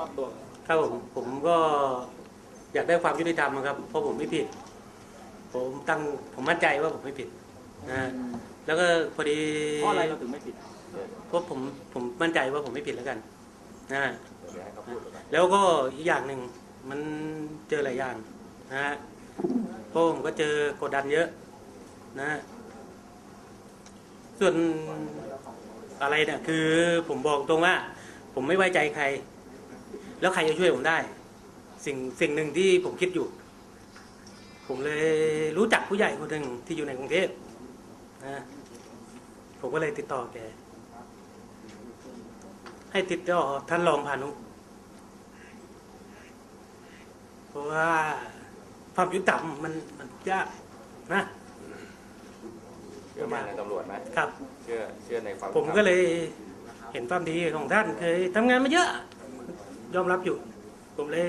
มอบตัวครับผมผมก็อยากได้ความยุติธรรมครับ เพราะผมไม่ผิด ผมตั้งผมมั่นใจว่าผมไม่ผิดนะฮะแล้วก็พอดีเพราะอะไรเราถึงไม่ผิดเพราะผมผมมั่นใจว่าผมไม่ผิดแล้วกันนะฮะเดี๋ยวให้เขาพูดก่อนแล้วก็อีกอย่างหนึ่งมันเจอหลายอย่างนะฮะเพราะผมก็เจอกดดันเยอะ นะฮะส่วนอะไรเนี่ยคือผมบอกตรงว่า ผมไม่ไว้ใจใคร แล้วใครจะช่วยผมได้ สิ่งสิ่งหนึ่งที่ผมคิดอยู่ ผมเลยรู้จักผู้ใหญ่คนหนึ่งที่อยู่ในกรุงเทพนะผมก็เลยติดต่อแก ให้ติดต่อท่านรองพานุเพราะว่าความยุติธรรมมันมันยากนะเชื่อมั่นในตำรวจไหมครับ เชื่อเชื่อในความผมก็เลยเห็นความดีของท่านเคยทำงานมาเยอะ ยอมรับอยู่ ผมเลย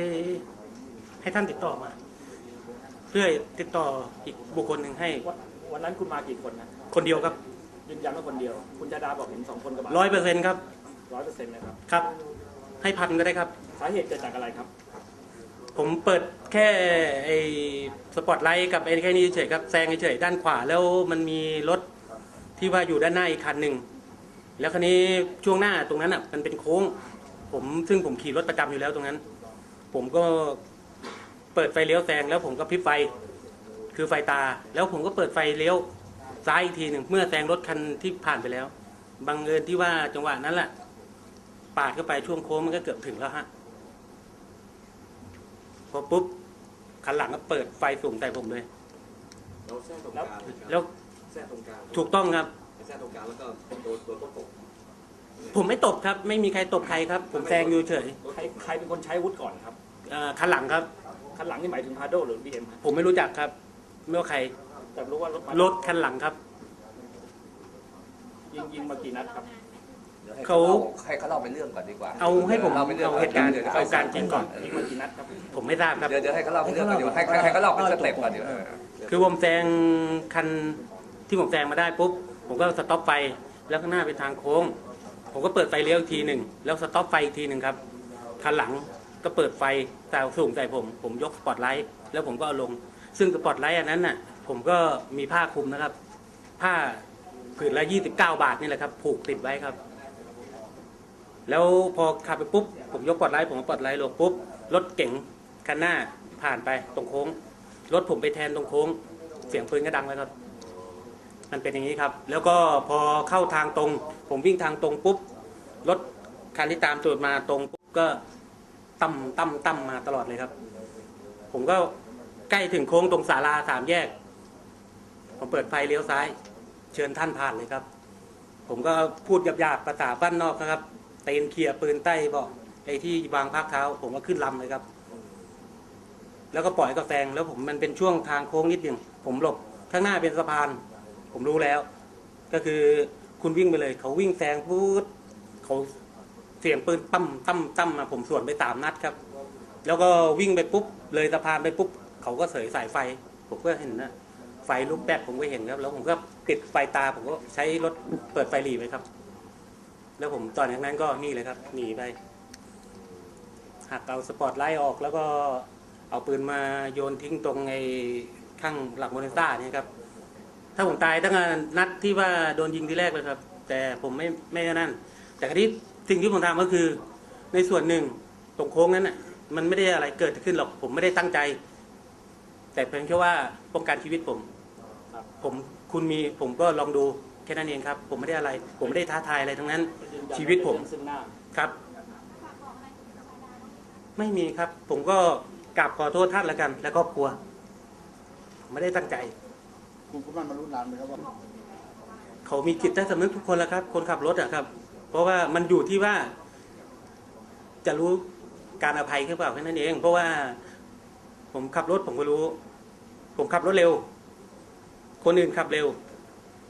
ให้ท่านติดต่อมา เพื่อติดต่ออีกบุคคลหนึ่งให้วันวันนั้นคุณมากี่คนนะคนเดียวครับยืนยันว่าคนเดียว คุณจาดาบอกเห็นสองคนกับร้อยเปอร์เซ็นครับร้อยเปอร์เซ็นต์นะครับ ครับ ให้พันก็ได้ครับ สาเหตุเกิดจากอะไรครับ ผมเปิดแค่ไอ้สปอตไลท์กับไอ้แค่นี้เฉยครับแซงเฉยๆด้านขวาแล้วมันมีรถที่ว่าอยู่ด้านหน้าอีกคันหนึ่งแล้วคันนี้ช่วงหน้าตรงนั้นอะมันเป็นโค้ง ผมซึ่งผมขี่รถประจำอยู่แล้วตรงนั้น ผมก็เปิดไฟเลี้ยวแซงแล้วผมก็พลิบไฟ คือไฟตา แล้วผมก็เปิดไฟเลี้ยวซ้ายอีกทีหนึ่งเมื่อแซงรถคันที่ผ่านไปแล้วบังเอิญที่ว่าจังหวะนั้นแหละปาดเข้าไปช่วงโค้งมันก็เกือบถึงแล้วฮะพอปุ๊บคันหลังก็เปิดไฟสูงใส่ผมเลยเราแทรกตรงกลางแล้วแทรกตรงกลางถูกต้องครับแทรกตรงกลางแล้วก็โดนโดนรถตก ผมไม่ตบครับ ไม่มีใครตบใครครับ ผมแซงอยู่เฉยใครใครเป็นคนใช้อาวุธก่อนครับเอ่อคันหลังครับ คันหลังนี่หมายถึงพาโดหรือบีเอ็มผมไม่รู้จักครับ ไม่ว่าใครแต่รู้ว่ารถมารถคันหลังครับ ยิงยิงมากี่นัดครับ ดี๋ยวให้เขาให้เขาเล่าเป็นเรื่องก่อนดีกว่าเอาให้ผมล่เป็นรื่องเอาเหตุการณ์ดี๋ยวเอาการจริงก่อน ยิงมากี่นัดครับผมไม่ทราบครับ เดี๋ยวเดี๋ยวให้เขาเล่าเป็นเรื่องก่อนดีกว่าให้ให้ให้เขาเล่าเป็นสเต็ปก่อนเดี๋ยวเออคือผมแซงคันที่ผมแซงมาได้ปุ๊บผมก็สต็อปไฟแล้วข้างหน้าเป็นทางโค้ง ผมก็เปิดไฟเลี้ยวอีกทีหนึ่งแล้วสต็อปไฟอีกทีหนึ่งครับคันหลังก็เปิดไฟแต่สูงใส่ผม ผมยกสปอตไลท์แล้วผมก็เอาลง ซึ่งสปอตไลท์อันนั้นน่ะ ผมก็มีผ้าคลุมนะครับ ผ้าผืนละยี่สิบเก้าบาทนี่แหละครับ ผูกติดไว้ครับ แล้วพอขับไปปุ๊บ ผมยกสปอตไลท์ผมก็สปอตไลท์ลงปุ๊บ รถเก๋งคันหน้าผ่านไปตรงโค้ง รถผมไปแทนตรงโค้ง เสียงปืนก็ดังแล้วครับ มันเป็นอย่างนี้ครับ แล้วก็พอเข้าทางตรง ผมวิ่งทางตรงปุ๊บรถคันที่ตามตูดมาตรงปุ๊บก็ตั้มตั้มตั้มมาตลอดเลยครับ ผมก็ใกล้ถึงโค้งตรงศาลาสามแยก ผมเปิดไฟเลี้ยวซ้าย เชิญท่านผ่านเลยครับ ผมก็พูดหยาบๆภาษาบ้านนอกนะครับเตนเคียร์ปืนใต้เบอกไอ้ที่วางพักเท้า ผมก็ขึ้นลำเลยครับ แล้วก็ปล่อยก็แซงแล้วผมมันเป็นช่วงทางโค้งนิดหนึ่งผมหลบข้างหน้าเป็นสะพาน ผมรู้แล้ว ก็คือคุณวิ่งไปเลย เขาวิ่งแซงพูดเขาเสียงปืนตั้มตั้มตั้มมาผมสวนไปสามนัดครับ แล้วก็วิ่งไปปุ๊บ เลยสะพานไปปุ๊บ เขาก็เสยสายไฟ ผมก็เห็นนะไฟลุกแป๊บผมก็เห็นครับ แล้วผมก็ติดไฟตาผมก็ใช้รถเปิดไฟหลีไปครับ แล้วผมตอนนั้นก็นี่เลยครับหนีไปหักเอาสปอร์ตไลท์ออกแล้วก็เอาปืนมาโยนทิ้งตรงไอ้ข้างหลักโมเนต้าเนี่ยครับ ถ้าผมตายตั้งแต่นัดที่ว่าโดนยิงที่แรกเลยครับ แต่ผมไม่ไม่นั่น แต่คราวนี้สิ่งที่ผมทำก็คือ ในส่วนหนึ่งตรงโค้งนั้นน่ะ มันไม่ได้อะไรเกิดขึ้นหรอก ผมไม่ได้ตั้งใจ แต่เพียงแค่ว่าป้องกันชีวิตผมผมคุณมีผมก็ลองดูแค่นั้นเองครับ ผมไม่ได้อะไร ผมไม่ได้ท้าทายอะไรทั้งนั้น ชีวิตผมครับ ไม่มีครับ ผมก็กราบขอโทษท่านแล้วกัน และครอบครัว ผมไม่ได้ตั้งใจ คุณคุณมันมารู้นานไหมครับว่าเขามีจิตใต้สำนึกทุกคนแล้วครับ คนขับรถอะครับ เพราะว่ามันอยู่ที่ว่า จะรู้การอภัยหรือเปล่าแค่นั้นเอง เพราะว่า ผมขับรถผมก็รู้ ผมขับรถเร็ว คนอื่นขับเร็ว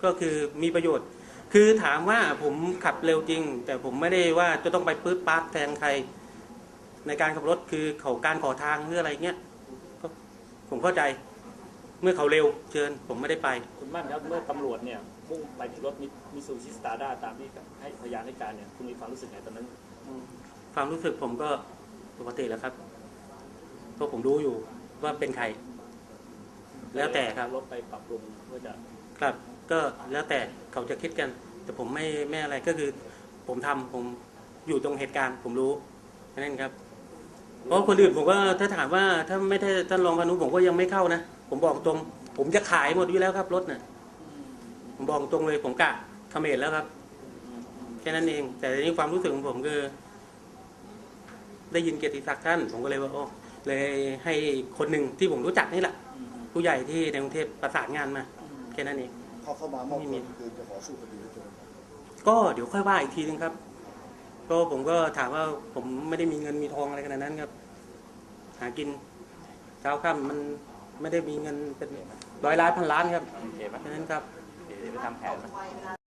ก็คือมีประโยชน์ คือถามว่าผมขับเร็วจริง แต่ผมไม่ได้ว่าจะต้องไปปื๊ดปาร์ตแทงใคร ในการขับรถคือเขาการขอทางหรืออะไรเงี้ยก็ผมเข้าใจ เมื่อเขาเร็วเชิญผมไม่ได้ไป คุณมั่นครับเมื่อตำรวจเนี่ยมุ่งไปที่รถมิซูชิสตาร์ด้าตามที่ให้พยานให้การเนี่ยคุณมีความรู้สึกไงตอนนั้นอืมความรู้สึกผมก็ปกติแล้วครับเพราะผมรู้อยู่ว่าเป็นใคร แล้วแต่ครับรถไปปรับปรุงเพื่อจะครับ ก็แล้วแต่เขาจะคิดกัน แต่ผมไม่ไม่อะไรก็คือ ผมทำผมอยู่ตรงเหตุการณ์ ผมรู้แค่นั้นครับ เพราะคนอื่นผมก็ถ้าถามว่าถ้าไม่ได้ท่านรองพานุผมก็ยังไม่เข้านะ ผมบอกตรง ผมจะขายหมดอยู่แล้วครับรถน่ะผมบอกตรงเลยผมกะเขมรแล้วครับ แค่นั้นเอง แต่ทีนี้ความรู้สึกของผมคือ ได้ยินเกียรติศักดิ์ท่าน ผมก็เลยว่าโอ้เลยให้คนหนึ่งที่ผมรู้จักนี่แหละผู้ใหญ่ที่ในกรุงเทพประสานงานมาแค่นั้นเองเขาเข้ามามอบไม่ตัมีวคือจะขอสู้คดีด้วยตัวเองก็เดี๋ยวค่อยว่าอีกทีนึงครับ ก็ผมก็ถามว่าผมไม่ได้มีเงินมีทองอะไรขนาดนั้นครับ หากินเช้าค่ำมัน ไม่ได้มีเงินเป็นร้อยล้านพันล้านครับโอเคไหมแค่นั้นครับเดี๋ยวไปทำแผน